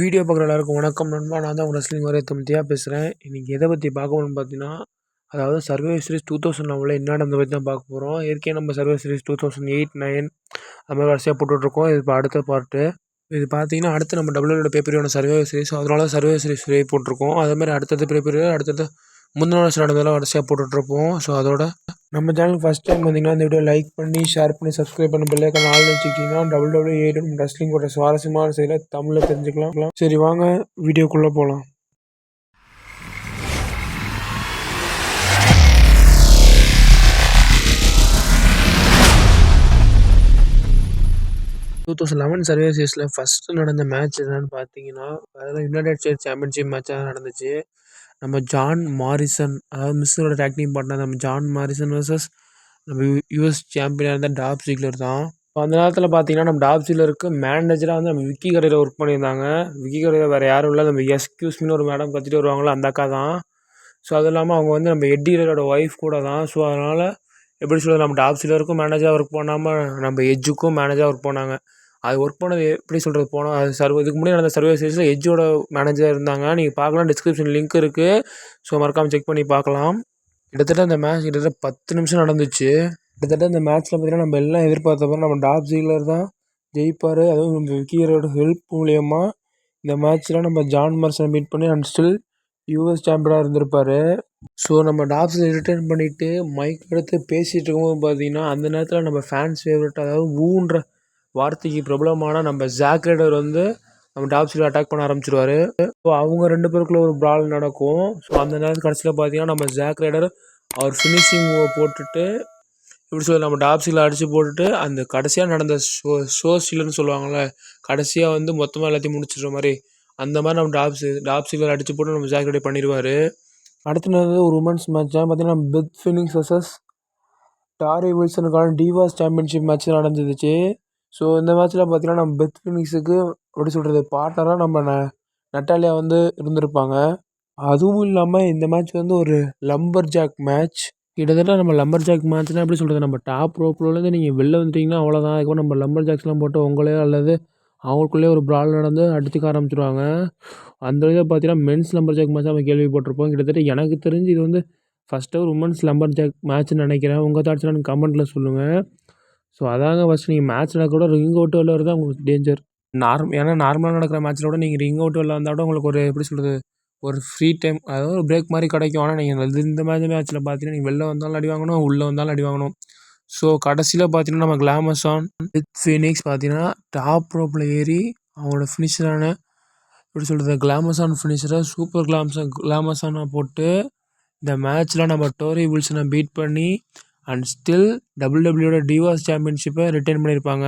Video பார்க்குற எல்லாருக்கும் வணக்கம் நண்பா. நான் தான் உங்கள் ரெஸ்லிங் வரைய தமிழ்த்தியாக பேசுகிறேன் இன்றைக்கி எதை பற்றி பார்க்கணும்னு பார்த்தீங்கன்னா அதாவது சர்வே சீரிஸ் டூ தௌசண்ட் லெவலில் என்ன நடந்த பற்றி தான் பார்க்க போகிறோம் ஏற்கனவே நம்ம survey series two thousand eight nine அது மாதிரி வரிசையாக போட்டுட்ருக்கோம். இது இப்போ அடுத்த பார்ட்டு இது பார்த்தீங்கன்னா அடுத்து நம்ம டபிள்யூட பேப்பரியான சர்வே சீரிஸ் அதனால சர்வே சீரிஸ் போட்டிருக்கோம். அதே மாதிரி அடுத்தது பேப்பர் அடுத்தது முந்தின வருஷம் நடந்ததெல்லாம் வரிசையாக போட்டுட்ருப்போம். ஸோ அதோட நம்ம சேனல் ஃபஸ்ட் டைம் வந்தீங்கன்னா இந்த வீடியோ லைக் பண்ணி ஷேர் பண்ணி சப்ஸ்கிரைப் பண்ணி பெல்லைக்கான ஆள் வச்சுக்கிட்டிங்கன்னா டபுள் டபுள்யூ ஏடும் ரெஸ்லிங்கோட சுவாரஸ்யமான செய்யல தமிழில் தெரிஞ்சுக்கலாம். சரி வாங்க வீடியோக்குள்ளே போகலாம் two thousand eleven survey first நடந்த மேட்ச் என்னென்னு பார்த்தீங்கன்னா அதில் யுனைடெட் ஸ்டேட்ஸ் சாம்பியன்ஷிப் மேட்சாக நடந்துச்சு. நம்ம ஜான் மாரிசன் அதாவது மிஸ்ஸோட டேக்டிங் பார்ட்னர் நம்ம ஜான் மாரிசன் வர்சஸ் நம்ம யூஎஸ் சாம்பியனாக இருந்த டாப் ஜிக்லர் தான். இப்போ அந்த நேரத்தில் பார்த்தீங்கன்னா நம்ம டாப் ஜிக்லருக்கு மேனேஜராக வந்து நம்ம விக்கி கடையில் ஒர்க் பண்ணியிருந்தாங்க. விக்கி கடையில் வேறு யாரும் இல்லை. நம்ம எஸ்கியூஸ்மின்னு ஒரு மேடம் கத்திட்டு வருவாங்களோ அந்த அக்கா தான். ஸோ அதுவும் இல்லாமல் அவங்க வந்து நம்ம எட்டிலரோட ஒய்ஃப் கூட தான். ஸோ அதனால் எப்படி சொல்கிறது நம்ம டாப் ஜிக்லருக்கும் மேனேஜராக ஒர்க் பண்ணாமல் நம்ம எஜ்ஜுக்கும் மேனேஜராக ஒர்க் பண்ணாங்க. அது ஒர்க் பண்ணது எப்படி சொல்கிறது போனால் அது சர்வ இதுக்கு முன்னாடி நடந்த சர்வே சீரிஸில் எஜ்ஜோட மேனேஜர் இருந்தாங்க. நீங்கள் பார்க்கலாம் டிஸ்கிரிப்ஷன் லிங்க் இருக்குது ஸோ மறக்காமல் செக் பண்ணி பார்க்கலாம். கிட்டத்தட்ட அந்த மேட்ச் கிட்டத்தட்ட பத்து நிமிஷம் நடந்துச்சு. கிட்டத்தட்ட அந்த மேட்ச்சில் பார்த்தீங்கன்னா நம்ம எல்லாம் எதிர்பார்த்த நம்ம டாப் ஜீலர் தான் ஜெயிப்பார். அதுவும் நம்ம விக்கியரோட ஹெல்ப் மூலியமாக இந்த மேட்ச்சில் நம்ம ஜான் மர்சனை மீட் பண்ணி அண்ட் ஸ்டில் யூஎஸ் சாம்பியனாக இருந்திருப்பார். ஸோ நம்ம டாப்ஸில் ரிட்டர்ன் பண்ணிவிட்டு மைக் எடுத்து பேசிகிட்டு இருக்கும்போது பார்த்தீங்கன்னா அந்த நேரத்தில் நம்ம ஃபேன்ஸ் ஃபேவரட் அதாவது ஊன்ற வார்த்தைக்கு பிரபலமான நம்ம ஜாக் ரைடர் வந்து நம்ம டாப்ஸில் அட்டாக் பண்ண ஆரம்பிச்சிருவாரு. ஸோ அவங்க ரெண்டு பேருக்குள்ள ஒரு ப்ரால் நடக்கும். ஸோ அந்த நேரத்தில் கடைசியில் பார்த்தீங்கன்னா நம்ம ஜாக் ரைடர் அவர் ஃபினிஷிங் போட்டுட்டு எப்படி சொல்லி நம்ம டாப்ஸில் அடித்து போட்டுட்டு அந்த கடைசியாக நடந்த ஷோ ஷோ ஸ்டீலர்னு சொல்லுவாங்கள்ல கடைசியாக வந்து மொத்தமாக எல்லாத்தையும் முடிச்சிடுற மாதிரி அந்த மாதிரி நம்ம டாப்ஸ் சீலர் அடித்து போட்டு நம்ம ஜாக் ரைடர் பண்ணிடுவார். அடுத்து நடந்தது ஒரு உமன்ஸ் மேட்ச் பார்த்தீங்கன்னா பெத் ஃபினிக்ஸ் வர்சஸ் டாரி வில்சனுக்கான டிவாஸ் சாம்பியன்ஷிப் மேட்ச் நடந்துச்சு. ஸோ இந்த மேட்ச்சில் பார்த்தீங்கன்னா நம்ம பெத் ஃபினிக்ஸுக்கு எப்படி சொல்கிறது பார்ட்னராக நம்ம ந நட்டாலியா வந்து இருந்திருப்பாங்க. அதுவும் இல்லாமல் இந்த மேட்ச் வந்து ஒரு லம்பர் ஜாக் மேட்ச் கிட்டத்தட்ட நம்ம லம்பர் ஜாக் மேட்ச்னால் எப்படி சொல்கிறது நம்ம டாப் ரோப்லேருந்து நீங்கள் வெளில வந்துட்டிங்கன்னா அவ்வளோதான் அதுக்கப்புறம் நம்ம லம்பர் ஜாக்ஸ்லாம் போட்டு உங்களே அல்லது அவங்களுக்குள்ளேயே ஒரு ப்ரால் நடந்து அடித்துக்க ஆரம்பிச்சிருவாங்க. அந்த இதில் பார்த்தீங்கன்னா மென்ஸ் லம்பர் ஜாக் மேட்ச் நம்ம கேள்விப்பட்டிருப்போம். கிட்டத்தட்ட எனக்கு தெரிஞ்சு இது வந்து ஃபஸ்ட்டு ஒரு உமன்ஸ் லம்பர் ஜாக் மேட்ச்னு நினைக்கிறேன். உங்கள் தாட்ஸ்லாம் எனக்கு கமெண்ட்டில் சொல்லுங்கள் ஸோ அதாங்க ஃபஸ்ட் நீங்கள் மேட்ச் கூட ரிங் அவுட் வெளில தான் உங்களுக்கு டேஞ்சர் நார்ம் ஏன்னா நார்மலாக நடக்கிற மேட்ச்சில் கூட நீங்கள் ரிங் அவுட் வெளில வந்தால் கூட உங்களுக்கு ஒரு எப்படி சொல்கிறது ஒரு ஃப்ரீ டைம் அதாவது ஒரு பிரேக் மாதிரி கிடைக்கும். ஆனால் நீங்கள் இந்த மாதிரி மேட்ச்சில் பார்த்தீங்கன்னா நீங்கள் வெளில வந்தாலும் அடி வாங்கணும் உள்ளே வந்தாலும் அடி வாங்கணும். ஸோ கடைசியில் பார்த்தீங்கன்னா நம்ம கிளாமசான் வித் ஃபீனிக்ஸ் பார்த்தீங்கன்னா டாப் ரோப்பில் ஏறி அவங்களோட ஃபினிஷரான எப்படி சொல்கிறது கிளாமசான் ஃபினிஷரை சூப்பர் கிளாம்ஸான் கிளாமசானாக போட்டு இந்த மேட்ச்சில் நம்ம டோரி வில்சனை பீட் பண்ணி அண்ட் ஸ்டில் டபுள் டபுள்யூட டிவாஸ் சாம்பியன்ஷிப்பை ரிட்டைன் பண்ணியிருப்பாங்க.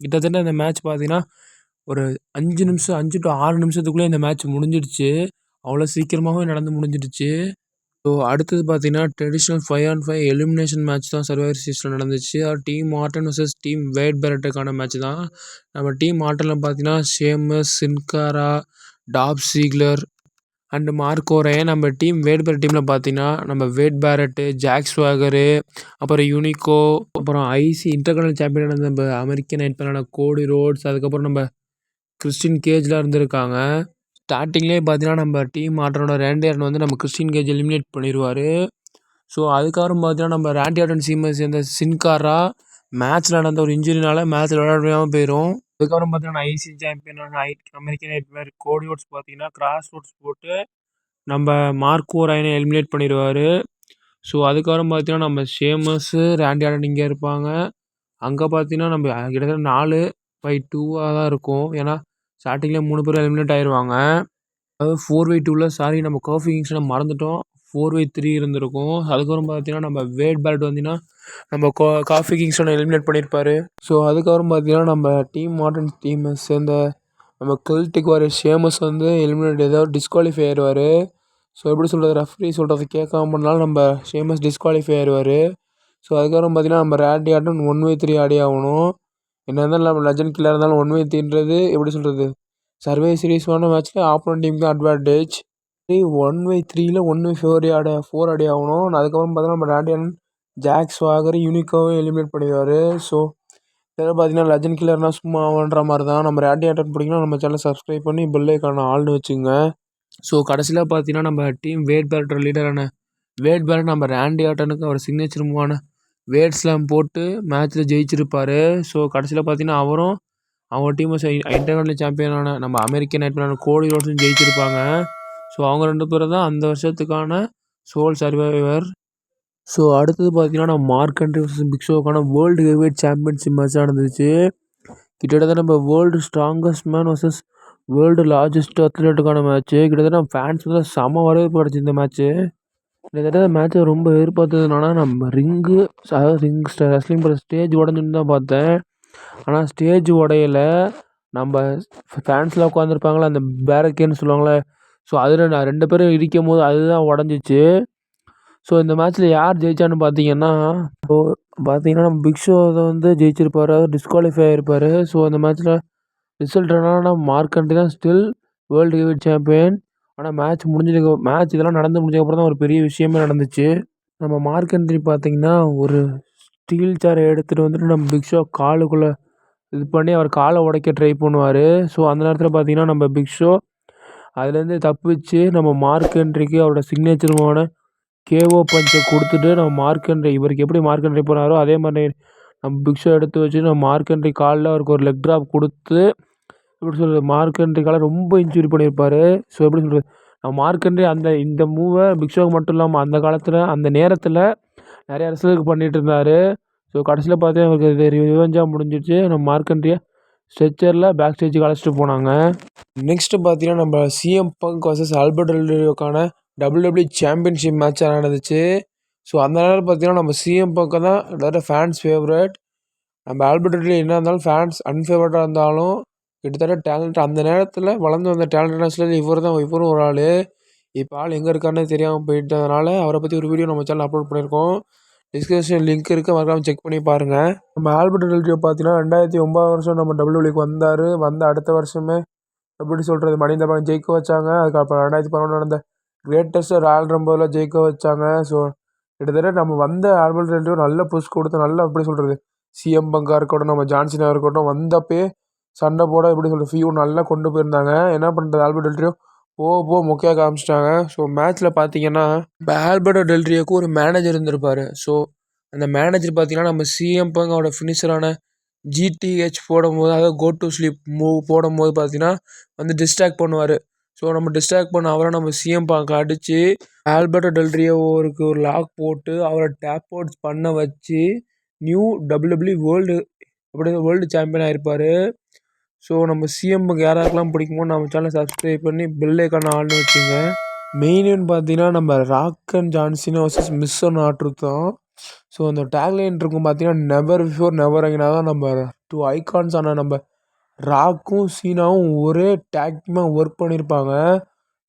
கிட்டத்தட்ட இந்த மேட்ச் பார்த்தீங்கன்னா ஒரு அஞ்சு நிமிஷம் அஞ்சு டு ஆறு நிமிஷத்துக்குள்ளே இந்த மேட்ச் முடிஞ்சிடுச்சு. அவ்வளோ சீக்கிரமாகவே நடந்து முடிஞ்சிடுச்சு. ஸோ அடுத்தது பார்த்தீங்கன்னா traditional five on five elimination match தான் சர்வைவர் சீஸில் நடந்துச்சு. Team Orton versus team Wade பெரட்டுக்கான match தான். நம்ம டீம் ஆட்டனில் பார்த்தீங்கன்னா Sheamus Sin Cara Dolph Ziggler and Marco நம்ம டீம் வேட்பர் டீமில் பார்த்தீங்கன்னா நம்ம வேட் பேரட்டு ஜாக் ஸ்வாகரு அப்புறம் யூனிகோ அப்புறம் ஐசி இன்டர்கனல் சாம்பியனான நம்ம அமெரிக்கன் நைட் பண்ணான கோடி ரோட்ஸ் அதுக்கப்புறம் நம்ம கிறிஸ்டின் கேஜ்லாம் இருந்திருக்காங்க. ஸ்டார்டிங்லேயே பார்த்தீங்கன்னா நம்ம டீம் ஆட்டனோட ரேண்டியார்டன் வந்து நம்ம கிறிஸ்டின் கேஜ் எலிமினேட் பண்ணிடுவார் ஸோ அதுக்கப்புறம் பார்த்தீங்கன்னா நம்ம ரேண்டியார்டன் சீமை சேர்ந்த சின்காரா மேட்ச்சில் நடந்த ஒரு இன்ஜுரினால மேட்ச்சில் விளையாட முடியாமல் போயிடும் அதுக்கப்புறம் பார்த்தீங்கன்னா ஐசி சாம்பியன் ஐட் அமெரிக்கன் நைட்மேர் கோடி ஓட்ஸ் பார்த்தீங்கன்னா கிராஸ் ரோட்ஸ் போட்டு நம்ம மார்க்கோ ஓராயினை எலிமினேட் பண்ணிடுவார். ஸோ அதுக்கப்புறம் பார்த்தீங்கன்னா நம்ம ஷேமஸு ரேண்டி ஆடன் இங்கே இருப்பாங்க. அங்கே பார்த்தீங்கன்னா நம்ம கிட்டத்தட்ட நாலு பை டூவாக தான் இருக்கும். ஏன்னா ஸ்டார்டிங்கில் மூணு பேர் எலிமினேட் ஆயிடுவாங்க அதாவது ஃபோர் பை டூவில் சாரி நம்ம கர்ஃபி கிங்ஸை மறந்துட்டோம். ஃபோர் பை த்ரீ இருந்திருக்கும். அதுக்கப்புறம் பார்த்தீங்கன்னா நம்ம வேட் பேட் வந்தீங்கன்னா நம்ம கோ காஃபி கிங்ஸோட எலிமினேட் பண்ணியிருப்பார் ஸோ அதுக்கப்புறம் பார்த்தீங்கன்னா நம்ம டீம் மாடர்ன் டீமை சேர்ந்த நம்ம கில்ட்டுக்கு வர ஷேமஸ் வந்து எலிமினேட் ஏதாவது டிஸ்குவாலிஃபை ஆயிடுவார் ஸோ எப்படி சொல்கிறது ரெஃப்ரி சொல்கிறது கேட்காம பண்ணாலும் நம்ம ஷேமஸ் டிஸ்குவாலிஃபை ஆயிடுவார் ஸோ அதுக்கப்புறம் பார்த்தீங்கன்னா நம்ம ரேண்டி ஆட்டம் ஒன் வே த்ரீ ஆடி ஆகணும். என்ன இருந்தாலும் நம்ம லெஜண்ட் கில்லாக இருந்தாலும் ஒன் வே த்ரீன்றது எப்படி சொல்கிறது சர்வே சீரீஸான மேட்ச்சில் ஆப்போனன்ட் டீமுக்கு அட்வான்டேஜ் த்ரீ ஒன் வே த்ரீயில் ஒன் வே ஃபோர் ஆட ஃபோர் அடி ஆகணும். அதுக்கப்புறம் பார்த்தீங்கன்னா நம்ம ரேண்டி ஜாக்ஸ் ஜாக் ஸ்வாகர் யூனிக்கோவை எலிமினேட் பண்ணிடுவார். ஸோ இதெல்லாம் பார்த்தீங்கன்னா லெஜண்ட் கில்லர்னா ஆகுன்ற மாதிரி தான் நம்ம ரேண்டி ஆட்டன் பிடிக்கணும் நம்ம சேனல் சப்ஸ்கிரைப் பண்ணி பெல்லைக்கான ஆள்னு வச்சுங்க. ஸோ கடைசியில் பார்த்தீங்கன்னா நம்ம டீம் வேட் பேரட்டர் லீடரான வேட் பேரட் நம்ம ரேண்டி ஆட்டனுக்கு அவர் சிக்னேச்சர் மூவான வேட் ஸ்லாம் போட்டு மேட்ச்சில் ஜெயிச்சிருப்பார். ஸோ கடைசியில் பார்த்தீங்கன்னா அவரும் அவங்க டீமும் இன்டர்நேஷனல் சாம்பியனான நம்ம அமெரிக்கன் நைட்மேனான கோடி ரோட்ஸும் ஜெயிச்சிருப்பாங்க. ஸோ அவங்க ரெண்டு பேரும் தான் அந்த வருஷத்துக்கான சோல் சர்வைவர் ஸோ அடுத்தது பார்த்தீங்கன்னா நம்ம மார்க் அண்ட்ரி வர்சஸ் பிக் ஷோக்கான வேர்ல்டு ஹெவிவெயிட் சாம்பியன்ஷிப் மேட்ச் நடந்துச்சு. கிட்டத்தட்ட நம்ம world strongest man versus world largest அத்லெட்டுக்கான match கிட்டத்தட்ட ஃபேன்ஸ் வந்து செம வரவேற்பு கிடச்சி இந்த மேட்ச்சு கிட்டத்தட்ட மேட்ச்சை ரொம்ப எதிர்பார்த்ததுனால நம்ம ரிங்கு அதாவது ரிங் ரெஸ்லிங் போகிற ஸ்டேஜ் உடஞ்சுன்னு தான் பார்த்தேன். ஆனால் ஸ்டேஜ் உடையில நம்ம ஃபேன்ஸ்லாம் உட்காந்துருப்பாங்களே அந்த பேரக்கேன்னு சொல்லுவாங்களே ஸோ அதில் நான் ரெண்டு பேரும் இடிக்கும் போது அதுதான் உடஞ்சிச்சு. ஸோ இந்த மேட்ச்சில் யார் ஜெயிச்சான்னு பார்த்தீங்கன்னா ஸோ பார்த்தீங்கன்னா நம்ம பிக் ஷோ வந்து ஜெயிச்சிருப்பார். டிஸ்குவாலிஃபை ஆகிருப்பார் ஸோ அந்த மேட்ச்சில் ரிசல்ட் என்னன்னா மார்க் கண்ட்ரி தான் ஸ்டில் வேர்ல்டு ஹெவிட் சாம்பியன் ஆனால் மேட்ச் முடிஞ்சதுக்கு மேட்ச் இதெல்லாம் நடந்து முடிஞ்சதுக்கப்புறம் தான் ஒரு பெரிய விஷயமே நடந்துச்சு. நம்ம மார்க் கண்ட்ரி பார்த்தீங்கன்னா ஒரு ஸ்டீல் சேரை எடுத்துகிட்டு வந்துட்டு நம்ம பிக் ஷோ காலுக்குள்ளே இது பண்ணி அவர் காலை உடைக்க ட்ரை பண்ணுவார். ஸோ அந்த நேரத்தில் பார்த்தீங்கன்னா நம்ம பிக் ஷோ அதுலேருந்து தப்பிச்சு நம்ம மார்க் என்ட்ரிக்கு அவரோட சிக்னேச்சருமான கேஓ பஞ்சை கொடுத்துட்டு நம்ம மார்க்கெண்ட்ரி இவருக்கு எப்படி மார்க்கெண்ட்ரி போனாரோ அதே மாதிரி நம்ம பிக் ஷோ எடுத்து வச்சு நம்ம மார்க்கெண்ட்ரி காலில் அவருக்கு ஒரு லெக் ட்ராப் கொடுத்து எப்படி சொல்கிறது மார்க்கெண்ட்ரி காலை ரொம்ப இன்ஜுரி பண்ணியிருப்பார் ஸோ எப்படி சொல்கிறது நம்ம மார்க்கெண்ட்ரி அந்த இந்த மூவை பிக்ஷோக்கு மட்டும் இல்லாமல் அந்த காலத்தில் அந்த நேரத்தில் நிறைய அரசுக்கு பண்ணிகிட்டு இருந்தார். ஸோ கடைசியில் பார்த்தீங்கன்னா அவருக்கு இது ரிவெஞ்சாக முடிஞ்சிச்சு நம்ம மார்க்கெண்ட்ரியை ஸ்ட்ரெச்சரில் பேக் ஸ்டேஜுக்கு அழைச்சிட்டு போனாங்க. நெக்ஸ்ட்டு பார்த்தீங்கன்னா நம்ம சிஎம் பங்க் வர்சஸ் ஆல்பர்ட் டெல்ரியோக்கான டபிள்யூடபிள்யூ சாம்பியன்ஷிப் மேட்ச் நடந்துச்சு. ஸோ அந்த நேரம் பார்த்தீங்கன்னா நம்ம சிஎம் பக்கம் தான் கிட்டத்தட்ட ஃபேன்ஸ் ஃபேவரட் நம்ம ஆல்பர்ட் என்ன இருந்தாலும் ஃபேன்ஸ் அன்ஃபேவரட்டாக இருந்தாலும் கிட்டத்தட்ட டேலண்ட் அந்த நேரத்தில் வளர்ந்து வந்த டேலண்ட் இவர் தான் இவரும் ஒரு ஆள். இப்போ ஆள் எங்கே இருக்காருன்னு தெரியாமல் போயிட்டதுனால அவரை பற்றி ஒரு வீடியோ நம்ம சேனல் அப்லோட் பண்ணியிருக்கோம். டிஸ்கிரிப்ஷன் லிங்க் இருக்குது மறக்காமல் செக் பண்ணி பாருங்கள் நம்ம ஆல்பர்ட் டெல்ரியோ பார்த்தீங்கன்னா ரெண்டாயிரத்தி ஒம்பது வருஷம் நம்ம டபிள்யூலிக்கு வந்தார். வந்த அடுத்த வருஷமே எப்படி சொல்கிறது மனித இந்த ஜெயிக்க வச்சாங்க. அதுக்கப்புறம் ரெண்டாயிரத்தி பதினொன்று நடந்த கிரேட்டஸ்ட் ராயல் ரம்போவில் ஜெயிக்க வச்சாங்க. ஸோ கிட்டத்தட்ட நம்ம வந்த ஆல்பர்ட் டெல்ரியோ நல்ல புஷ் கொடுத்து நல்லா எப்படி சொல்கிறது சிஎம் பங்காக இருக்கட்டும் நம்ம ஜான்சினாக இருக்கட்டும் வந்தப்பே சண்டை போட எப்படி சொல்கிறது ஃபியூ நல்லா கொண்டு போயிருந்தாங்க. என்ன பண்ணுறது ஆல்பர்ட் டெல்ரியோ போக போக மொக்கையாக காமிச்சிட்டாங்க. ஸோ மேட்ச்சில் பார்த்தீங்கன்னா இப்போ ஆல்பர்டோ டெல்ரியோக்கு ஒரு மேனேஜர் இருந்திருப்பார். ஸோ அந்த மேனேஜர் பார்த்தீங்கன்னா நம்ம சிஎம் பங்கோட ஃபினிஷரான ஜிடிஹெச் போடும்போது அதாவது கோ டு ஸ்லீப் மூவ் போடும்போது பார்த்தீங்கன்னா வந்து டிஸ்ட்ராக்ட் பண்ணுவார். ஸோ நம்ம டிஸ்ட்ராக்ட் பண்ண அவரை நம்ம சிஎம் பாங்க அடித்து ஆல்பர்டோ டெல்ரியோருக்கு ஒரு லாக் போட்டு அவரை டேப் அவுட் பண்ண வச்சு நியூ டபிள்யூபிள்யூ வேர்ல்டு அப்படியே வேர்ல்டு சாம்பியன் ஆகிருப்பார் ஸோ நம்ம சிஎம்முக்கு யார் யாருக்கெல்லாம் பிடிக்குமோ நம்ம சேனலை சப்ஸ்கிரைப் பண்ணி பெல் ஆள்னு வச்சுங்க. மெயின்னு பார்த்தீங்கன்னா நம்ம Rock and John Cena versus Miz one ஆட்ருத்தோம் ஸோ அந்த டேக்லைன் இருக்கும் பார்த்தீங்கன்னா நெவர் பிஃபோர் நெவர் அங்கினா தான் நம்ம டூ ஐகான்ஸ் ஆனால் நம்ம ராக்கும் சீனாவும் ஒரே டேக் டீமாக ஒர்க் பண்ணியிருப்பாங்க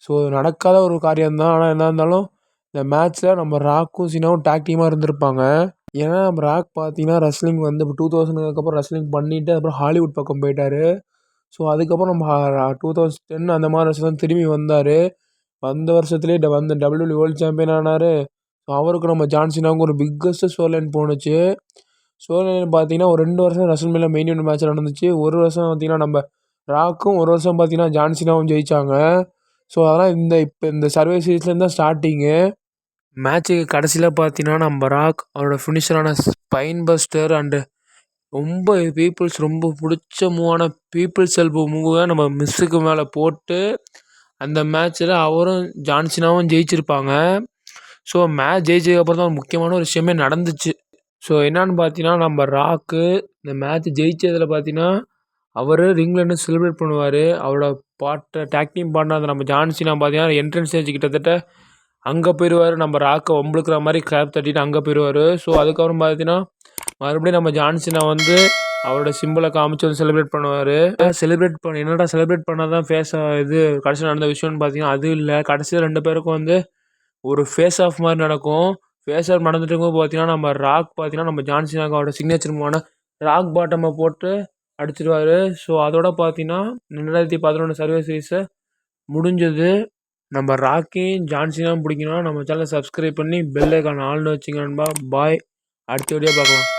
ஸோ நடக்காத ஒரு காரியம்தான் ஆனால் என்ன இருந்தாலும் இந்த மேட்ச்சில் நம்ம ராக்கும் சீனாவும் டேக் டீமாக இருந்திருப்பாங்க. ஏன்னா நம்ம ராக் பார்த்தீங்கன்னா ரெஸ்லிங் வந்து இப்போ டூ தௌசண்ட்க்கு அப்புறம் ரெஸ்லிங் பண்ணிவிட்டு அப்புறம் ஹாலிவுட் பக்கம் போயிட்டார். ஸோ அதுக்கப்புறம் நம்ம டூ தௌசண்ட் டென் அந்த மாதிரி வருஷம் திரும்பி வந்தார். வந்த வருஷத்துலேயே வந்த டபிள்யூ வேர்ல்டு சாம்பியன் ஆனார். ஸோ அவருக்கு நம்ம ஜான்சினாவுக்கு ஒரு பிக்கஸ்ட்டு ஷோ போணுச்சு. ஷோ பார்த்தீங்கன்னா ஒரு ரெண்டு வருஷம் ரசல் மேலே மெயின் இவெண்ட் மேட்ச் நடந்துச்சு. ஒரு வருஷம் பார்த்தீங்கன்னா நம்ம ராக்கும் ஒரு வருஷம் பார்த்தீங்கன்னா ஜான்சினாவும் ஜெயித்தாங்க ஸோ அதெல்லாம் இந்த இப்போ இந்த சர்வே சீரீஸ்லேருந்து தான் ஸ்டார்டிங்கு மேட்ச்சுக்கு கடைசியில் பார்த்தீங்கன்னா நம்ம ராக் அவரோட ஃபினிஷரான ஸ்பைன் பஸ்டர் அண்டு ரொம்ப பீப்புள்ஸ் ரொம்ப பிடிச்ச மூவான பீப்புள்ஸ் எல்போ மூவை நம்ம மிஸ்ஸுக்கு மேலே போட்டு அந்த மேட்ச்சில் அவரும் ஜான்சினாவும் ஜெயிச்சிருப்பாங்க. ஸோ மேட்ச் ஜெயிச்சதுக்கப்புறம் தான் முக்கியமான ஒரு விஷயமே நடந்துச்சு. ஸோ என்னான்னு பார்த்தீங்கன்னா நம்ம ராக்கு இந்த மேட்ச் ஜெயிச்சதில் பார்த்தீங்கன்னா அவர் ரிங்கில் இருந்து செலிப்ரேட் பண்ணுவார். அவரோட பாட்டை டேக்டிங் டீம் அந்த நம்ம ஜான்சினா பார்த்தீங்கன்னா என்ட்ரன்ஸ் ஸ்டேஜ் கிட்டத்தட்ட அங்கே போயிடுவார் நம்ம ராக்கை ஒம்பளுக்குற மாதிரி கிளாப் தட்டிட்டு அங்கே போயிடுவார் ஸோ அதுக்கப்புறம் பார்த்தீங்கன்னா மறுபடியும் நம்ம ஜான்சினா வந்து அவரோட சிம்பிளை காமிச்சு வந்து செலிப்ரேட் பண்ணுவார். செலிப்ரேட் பண்ண என்னடா செலிப்ரேட் பண்ணால் தான் ஃபேஸ் இது கடைசியில் நடந்த விஷயம்னு பார்த்தீங்கன்னா அது இல்லை. கடைசியில் ரெண்டு பேருக்கும் வந்து ஒரு ஃபேஸ் ஆஃப் மாதிரி நடக்கும். ஃபேஸ் ஆஃப் நடந்துட்டு இருக்கும்போது பார்த்தீங்கன்னா நம்ம ராக் பார்த்தீங்கன்னா நம்ம ஜான்சினாக்காவோட சிக்னேச்சர் மூவான ராக் பாட்டமை போட்டு அடிச்சிடுவார் ஸோ அதோட பார்த்தீங்கன்னா ரெண்டாயிரத்தி பதினொன்று சர்வீஸ் முடிஞ்சது. நம்ம ராக்கியும் ஜான்சினாவும் பிடிக்கணும் நம்ம சேனலை சப்ஸ்கிரைப் பண்ணி பெல் ஐக்கான் ஆள்னு வச்சுங்க நண்பா. பாய் அடுத்த வீடியோ பார்க்கலாம்.